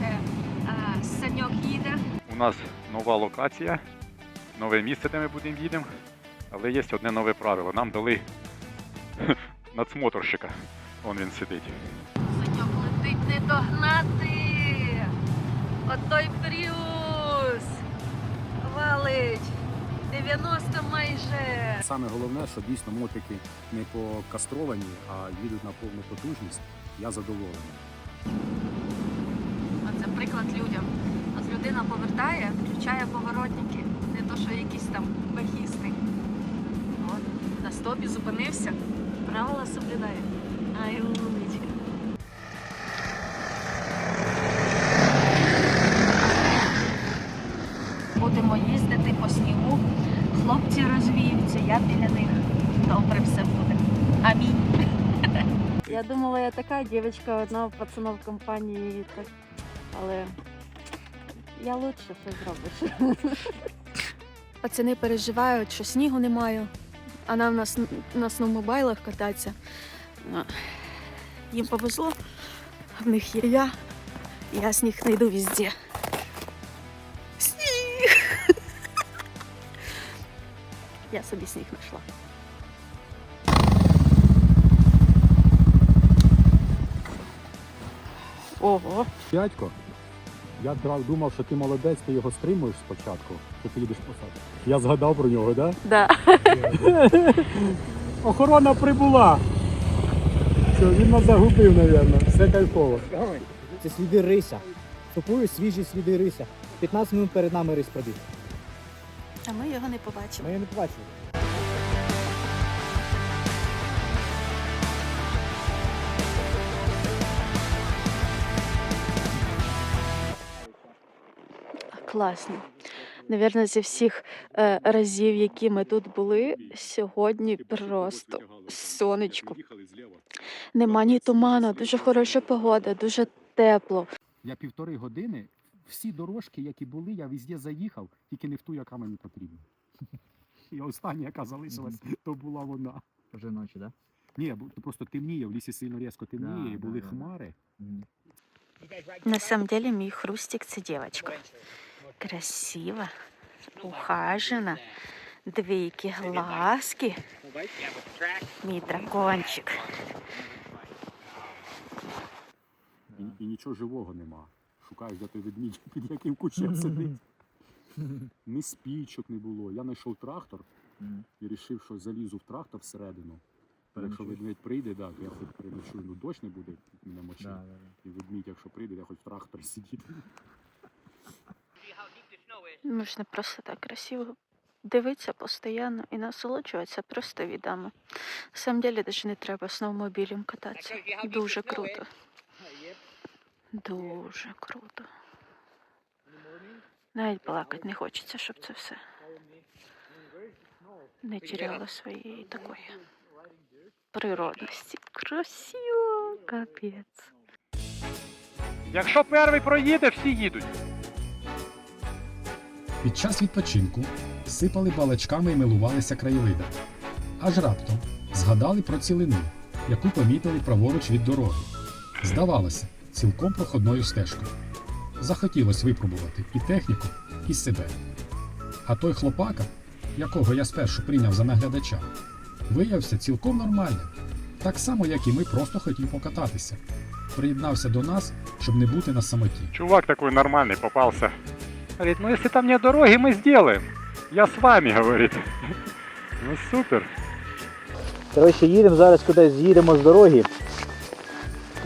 Коротше, е, Саньок їде. У нас нова локація, нове місце, де ми будемо їдемо. Але є одне нове правило. Нам дали надсмотрщика. Вон він сидить. Саньок летить не догнати. Отой Пріус. Валить. 90 майже. Саме головне, що дійсно мотики не покастровані, а їдуть на повну потужність. Я задоволений. Приклад людям. От людина повертає, включає поворотники, не то, що якісь там бахісти. От, на стопі зупинився, правила соблюдає. Ай, умничка. Будемо їздити по снігу. Хлопці розвіються, я біля них. Добре все буде. Амінь. Я думала, я така дівчинка, одна пацана в компанії, так, але я лучше все зробиш. Пацани переживають, що снігу немає, а нам на, на сноубайлах кататися. А, Їм повезло, в них є я, я сніг знайду везде. Сніг! Я собі сніг знайшла. Ого, Дядько, я драв- думав, що ти молодець, ти його стримуєш спочатку, що ти їдеш посадити. Я згадав про нього, так? да. Охорона прибула. Все, він нас загубив, мабуть. Все кайфово. Це сліди риса. Купую свіжі сліди риса. 15 минут перед нами рис пробіг. А ми його не побачимо. Ми його не побачили. Класно. Навірно, зі всіх е, разів, які ми тут були, сьогодні просто сонечко. Нема ні туману, дуже хороша погода, дуже тепло. Я півтори години, всі дорожки, які були, я везде заїхав, тільки не в ту, яка мені потрібна. І остання, яка залишилась, то була вона. Вже ночі, так? Ні, бо просто темніє, в лісі сильно різко темніє, Да, і да, були да. хмари. На самом деле, мій хрустик це дівчинка. Красива, ухажена, двійки глазки. Мій дракончик. І, і нічого живого нема. Шукаєш, де той ведмідь, під яким кущем сидить. Ні спічок не було. Я знайшов трактор і вирішив, що залізу в трактор всередину. Якщо ведмідь прийде, да, то я хоч переночую, ну дощ не буде мене мочити. І ведмідь, якщо прийде, я хоч в тракторі сидіти. Можна просто так красиво дивитися постійно і насолоджуватися просто відами. На самом деле, навіть не треба сноубмобілем кататися. Дуже круто. Дуже круто. Навіть плакати не хочеться, щоб це все не теряло своєї такої природності. Красиво, капець. Якщо перший проїде, всі їдуть. Під час відпочинку сипали балачками і милувалися краєвидами. Аж раптом згадали про цілину, яку помітили праворуч від дороги. Здавалося, цілком проходною стежкою. Захотілося випробувати і техніку, і себе. А той хлопака, якого я спершу прийняв за наглядача, виявився цілком нормальним, так само, як і ми просто хотів покататися. Приєднався до нас, щоб не бути на самоті. Чувак такой нормальный попался. Говорит, ну если там нет дороги, мы сделаем. Я с вами, говорит. Ну супер. Коротше, їдемо зараз кудись з'їдемо з дороги.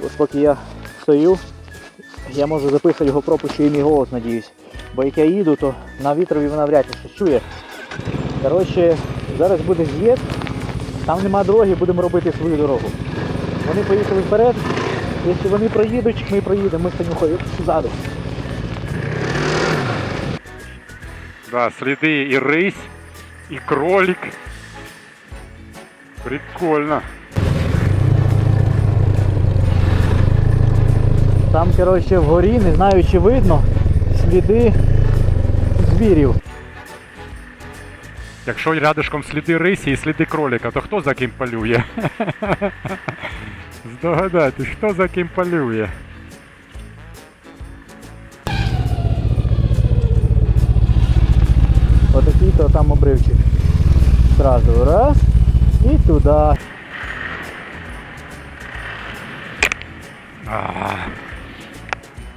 От поки я стою, я можу записати його пропущу і мій голос, надіюсь. Бо як я їду, то на вітрові вона вряд щось чує. Коротше, зараз буде з'їзд, там нема дороги, будемо робити свою дорогу. Вони поїхали вперед. Якщо вони проїдуть, ми проїдемо, ми з Танюхою ззаду. Да, следы и рысь, и кролик. Прикольно. Там, коротше, вгорі, не знаю чи видно, сліди звірів. Якщо рядышком сліди рисі і сліди кролика, то хто за ким полює? Здогадайтесь, хто за ким полює? І то там обривчик. Сразу раз і туди. А,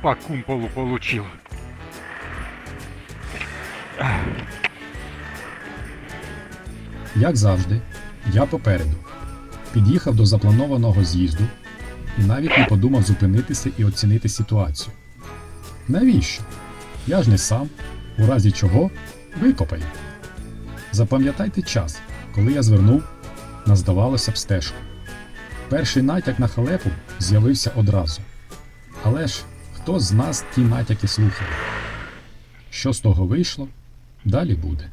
по кумполу получил. Як завжди, я попереду. Під'їхав до запланованого з'їзду і навіть не подумав зупинитися і оцінити ситуацію. Навіщо? Я ж не сам, у разі чого викопаю. Запам'ятайте час, коли я звернув на здавалося б стежку. Перший натяк на халепу з'явився одразу. Але ж хто з нас ті натяки слухає? Що з того вийшло, далі буде.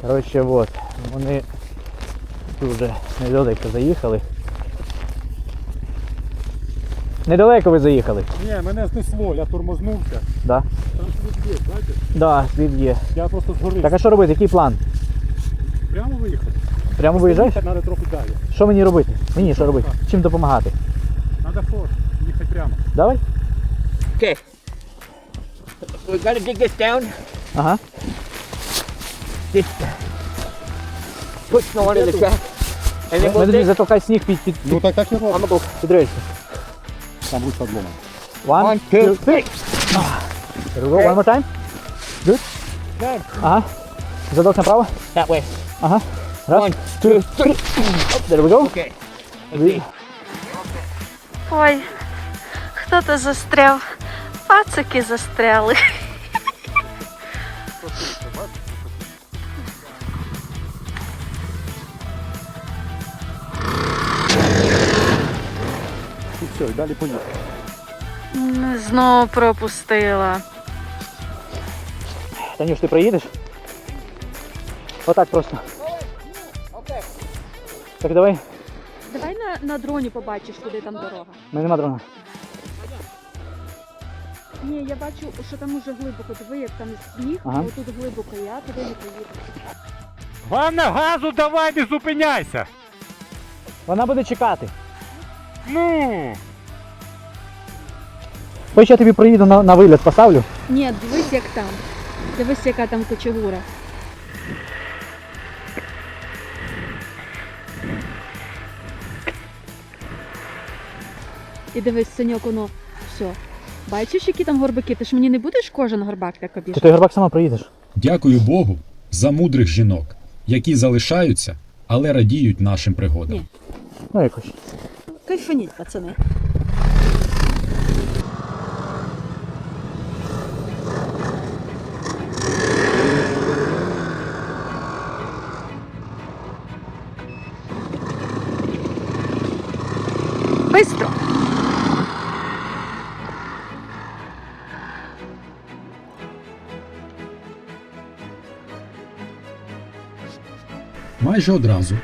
Коротше, от, вони дуже недалеко заїхали. Недалеко ви заїхали, Ні, мене знесло, я тормознувся. да? Там слід є, знаєте? Да, слід є. Я просто згорив. Так а що робити? Який план? Прямо виїхав. Прямо виїжджаєш? Треба трохи далі. Що мені робити? Мені що робити? Чим допомагати? Треба фор, їхати прямо. Давай? Okay. We gotta dig this down. Ага. This. Put snow under the track. And then we'll dig. затовкай сніг під, під, Ну так так і робимо. I'm Там ручка обломана. One, One, two, three. Here we go, one more time. Good. Good. Ага. Задок направо. That way. Ага. Раз, One, two, three. Оп, there we go. Okay. See. Ой, хто-то застряв. Пацики застряли. Все, і далі поїхали. Знову пропустила. Танюш, ти проїдеш? Отак просто. Так давай. Давай на, на дроні побачиш, куди там дорога. У мене нема дрона. Ні, я бачу, що там уже глибоко. Диви, як там сніг, Ага. а отут глибоко, я туди не поїду. Главне, газу давай, не зупиняйся. Вона буде чекати. Ну, Хоч я тобі проїду на, на виліт поставлю. Ні, дивись, як там. Дивись, яка там кочегура. І дивись, синьок, воно все. Бачиш, які там горбики? Ти ж мені не будеш кожен горбак так Ти той горбак сама проїдеш. Дякую Богу за мудрих жінок, які залишаються, але радіють нашим пригодам. Ні. Ну якось. Кайфаніть, пацани. Майже одразу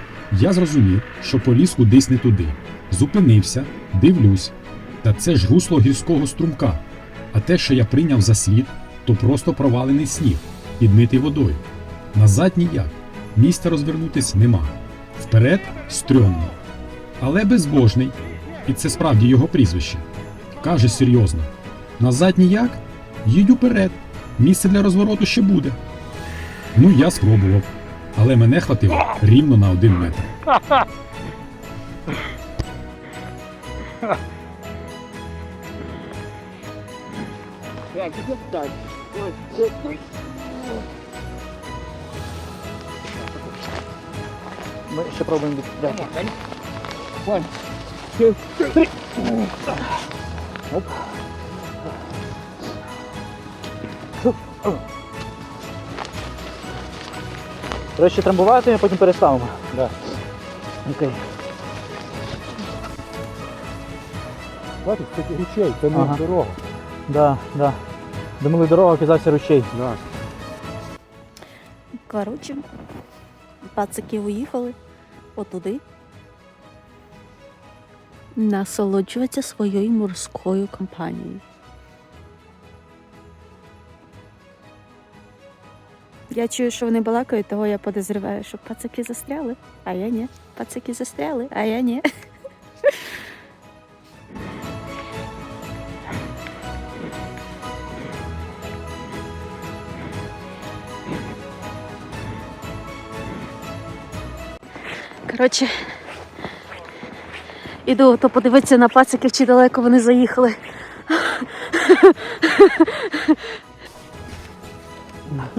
я зрозумів, що поліз кудись не туди. Зупинився, дивлюсь. Та це ж русло гірського струмка. А те, що я прийняв за слід, то просто провалений сніг, підмитий водою. Назад ніяк. Місця розвернутись нема. Вперед стрьомно. Але безбожний, і це справді його прізвище. Каже серйозно: назад ніяк? Їдь уперед. Місце для розвороту ще буде. Ну, я спробував але мене хватило рівно на один метр. Ми ще пробуємо від. Come on, ready? One. Краще трамбувати, а потім переставимо. Да. Окей. Бачиш, це ручей, це не Ага. дорога. Да, да. Думали, дорога оказався ручей. Да. Коротше, пацики уїхали отуди. Насолоджуватися своєю морською компанією. Я чую, що вони балакають, того я подозріваю, що пацики застряли, а я ні. пацики застряли, а я ні. Коротше, іду то подивитися на пациків, чи далеко вони заїхали.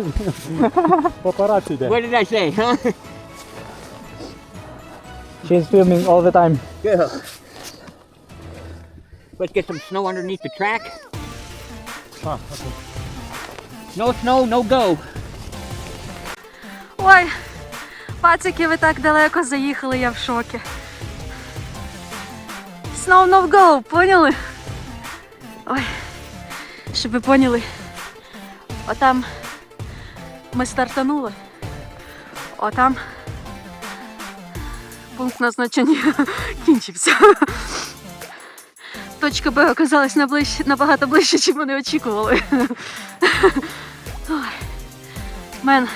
Папараці йде. What did I say, huh? She's filming all the time. Go. Let's get some snow underneath the track. No snow, no go. Ой, пацики, ви так далеко заїхали, я в шокі. Snow no go, поняли? Ой, щоб ви поняли. Отам ми стартанули. Отам пункт назначення кінчився. Точка Б оказалась набагато ближче, ніж вони очікували. Ой. Мен,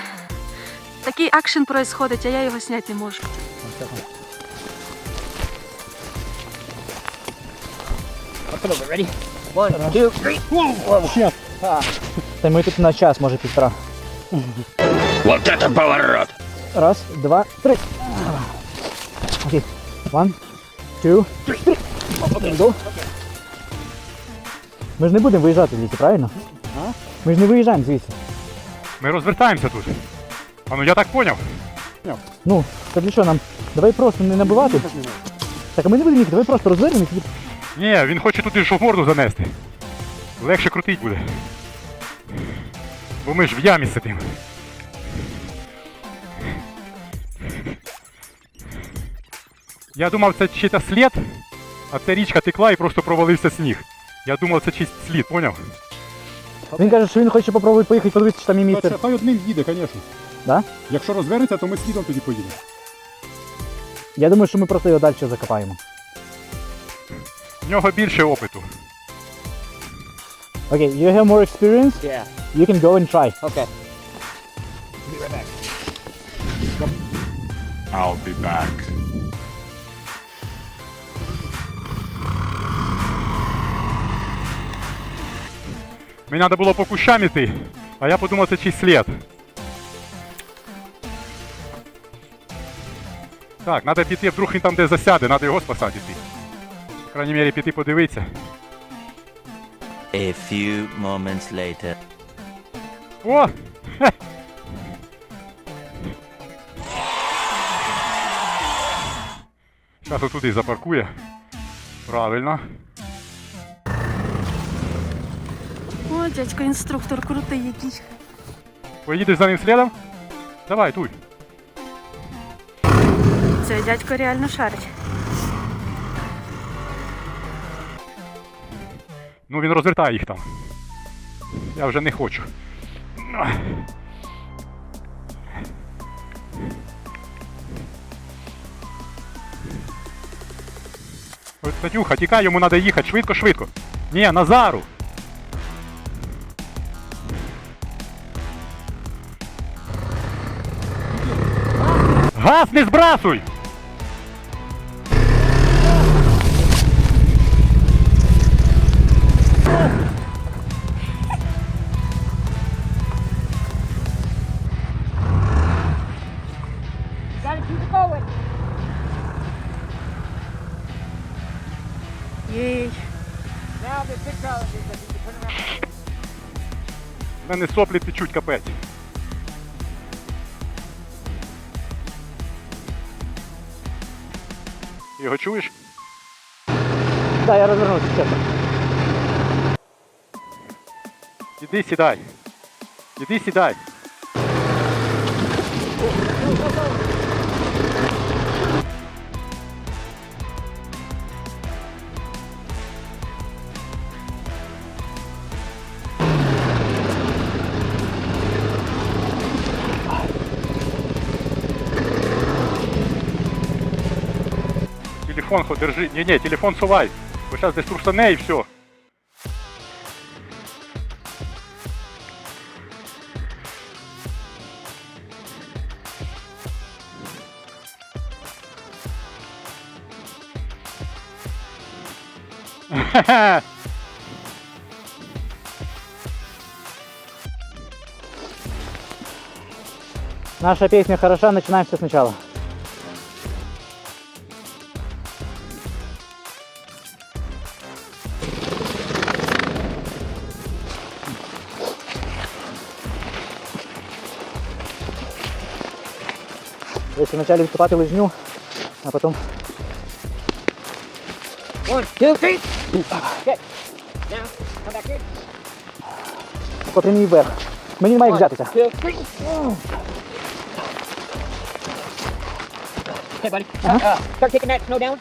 такий акшен происходить, а я його зняти не можу. Three. Та ми тут на час, може півтора. Вот это поворот! Раз, два, три. Окей. One, two, three. Go. Ми ж не будемо виїжджати звідси, правильно? Ми ж не виїжджаємо звідси. Ми розвертаємося тут. А ну я так поняв. Ну, то для що нам? Давай просто не набивати. Так, а ми не будемо їхати, давай просто розвернемось і Ні, він хоче туди ж в морду занести. Легше крутить буде. Бо ми ж в ямі сидимо. Я думав, це чита слід, а ця річка текла і просто провалився сніг. Я думав, це чист слід, поняв? Він каже, що він хоче попробувати поїхати, подивитися, чи там є Та місце. це одним їде, звісно. Да? Якщо розвернеться, то ми слідом тоді поїдемо. Я думаю, що ми просто його далі закопаємо. В нього більше опиту. Окей, you have more experience, Yeah. you can go and try. Okay. I'll be back. Мені треба було по кущам іти, а я подумав, це чийсь слід. Так, треба піти, вдруг він там де засяде, треба його спасати йти. В крайній мірі піти подивитися. A few moments later. О! Хе! Зараз отуди запаркує. Правильно. О, дядько інструктор крутий який. Поїдеш за ним слідом? Давай, туй. Цей дядько реально шарить. Ну він розвертає їх там. Я вже не хочу. Ось тікай, йому треба їхати. Швидко, швидко. Ні, Назару. Газ не збрасуй! Мене соплі течуть капець. Його чуєш? Да, я розвернувся, чесно. Іди сідай. Іди сідай. Телефон держи. Не-не, телефон сувай. Бо зараз десь трусане і все. Наша песня хороша, начинаем все сначала. вначале выступати лыжню, а потом One, two, three. Okay. Now, come back here. попрямій вверх. Мені немає як взятися. Two, three. Okay, buddy. Uh, uh, start taking that snow down.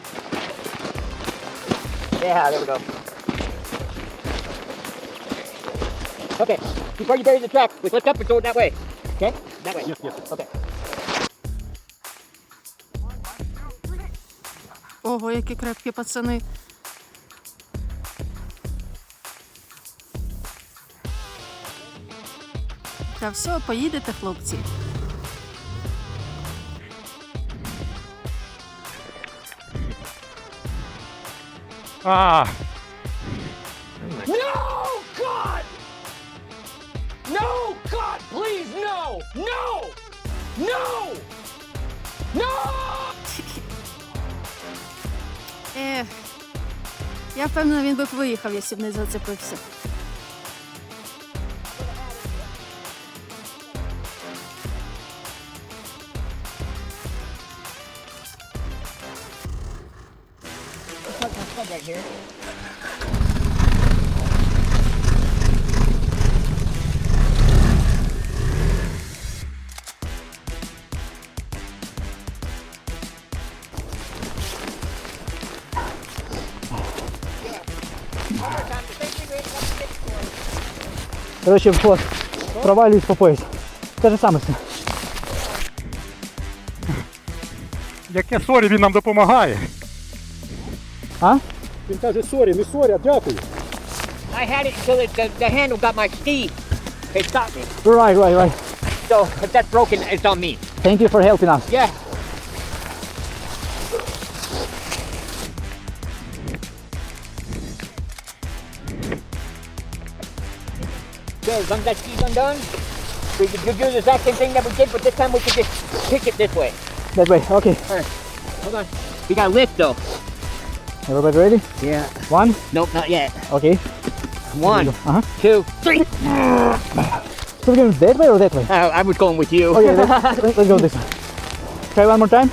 Yeah, there we go. Okay, before you bury the track, we lift up and throw it that way. Okay? That way. Yes, yes. Okay. Ого, які крепкі пацани. Та все, поїдете, хлопці. А, No, God! No, God, please, no! No! No! No! Ех, я впевнена, він би виїхав, якщо б не зацепився. Here. Короче, вот, провалююсь по пояс. Те же саме. яке сорі він нам допомагає. А? Він каже, сорі, не сорі, а дякую. I had it until it, the, the handle got my ski. It stopped me. Right, right, right. So if that's broken, it's on me. Thank you for helping us. Yeah. as long as that ski's undone, we could do the exact same thing that we did, but this time we could just kick it this way. That way, okay. Hold on. We got lift though. Everybody ready? Yeah. One, Nope, not yet. okay. One, Uh-huh. two, three. So we're going that way or that way? Uh, I was going with you. Okay, let's, let's, let's go this way. Try one more time.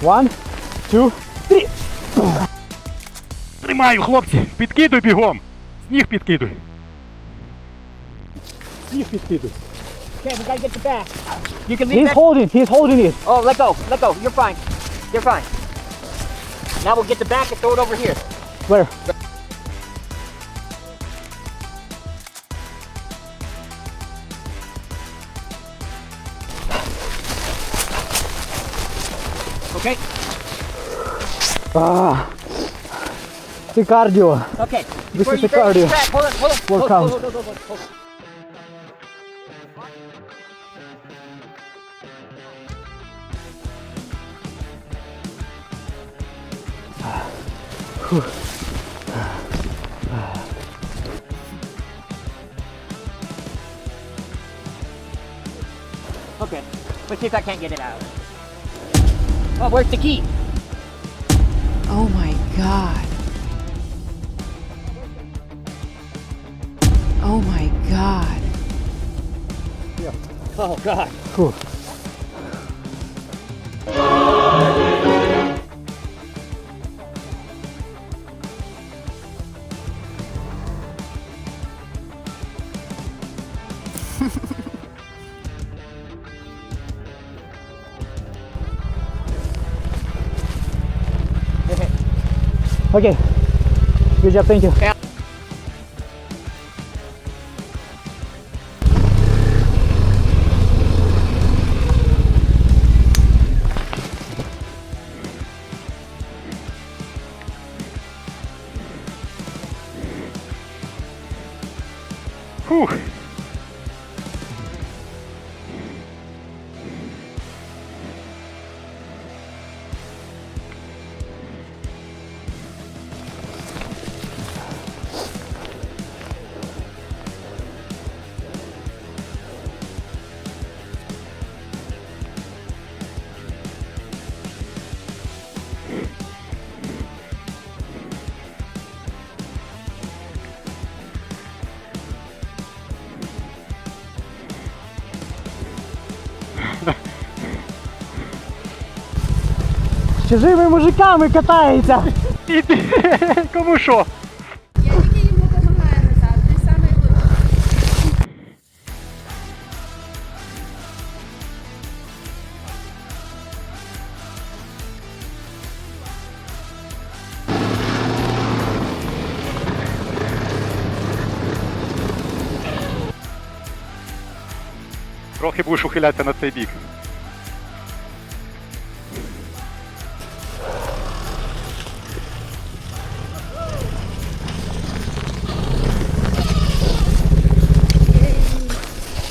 One, two, three. Тримаю, хлопці, підкидуй бігом. Сніг підкидуй. you see this. Okay, we gotta get the back. You can leave He's that. holding, he's holding it. Oh, let go, let go. You're fine. You're fine. Now we'll get the back and throw it over here. Where? Okay. Ah, the cardio. Okay. This is the cardio. Hold on, hold on. Workout. Hold, hold, hold, Okay, let's see if I can't get it out. Oh, where's the key? Oh my god. Oh my god. Yeah. Oh god. Whew. Okay. Good job, thank you. Yeah. Чужими мужиками катається. Іди, кому що? Я тільки йому допомагаю назад, лучший. Трохи будеш ухилятися на цей бік.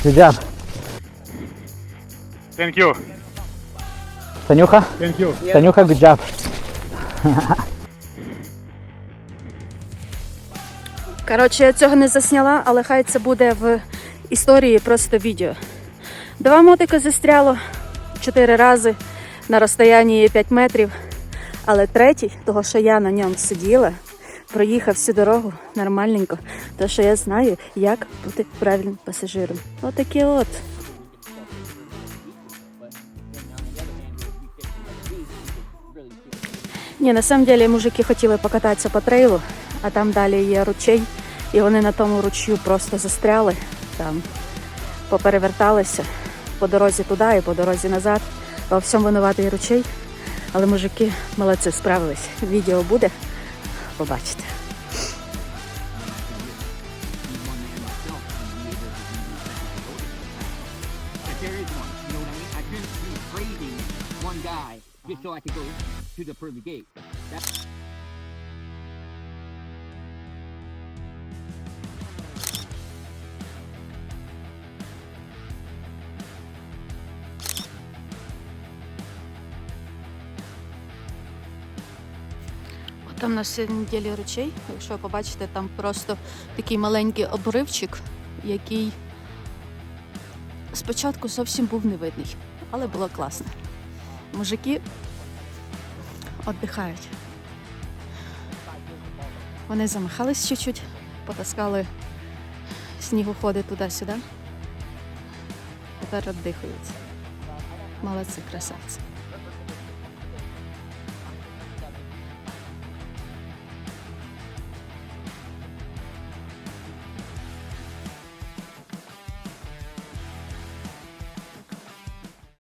Good. Thank you. Танюха? Thank you. Танюха, good job. Коротше, я цього не засняла, але хай це буде в історії просто відео. Два мотика застряло чотири рази на розстоянні 5 метрів. Але третій, того, що я на ньому сиділа, проїхав всю дорогу нормальненько, тому що я знаю, як бути правильним пасажиром. Отакі от. Ні, на самом деле мужики хотіли покататися по трейлу, а там далі є ручей, і вони на тому ручю просто застряли, там попереверталися по дорозі туди і по дорозі назад. Во всьому винуватий ручей. Але мужики молодці справились. Відео буде. Побачите. If there is one, you know what I mean? I couldn't be praising one guy just so I could go to the pearly gate. Там на сьогодні ділі ручей, якщо ви побачите, там просто такий маленький обривчик, який спочатку зовсім був не видний, але було класно. Мужики віддихають. Вони замахались чуть-чуть, потаскали снігоходи туди-сюди. Тепер віддихаються. Молодці, красавці.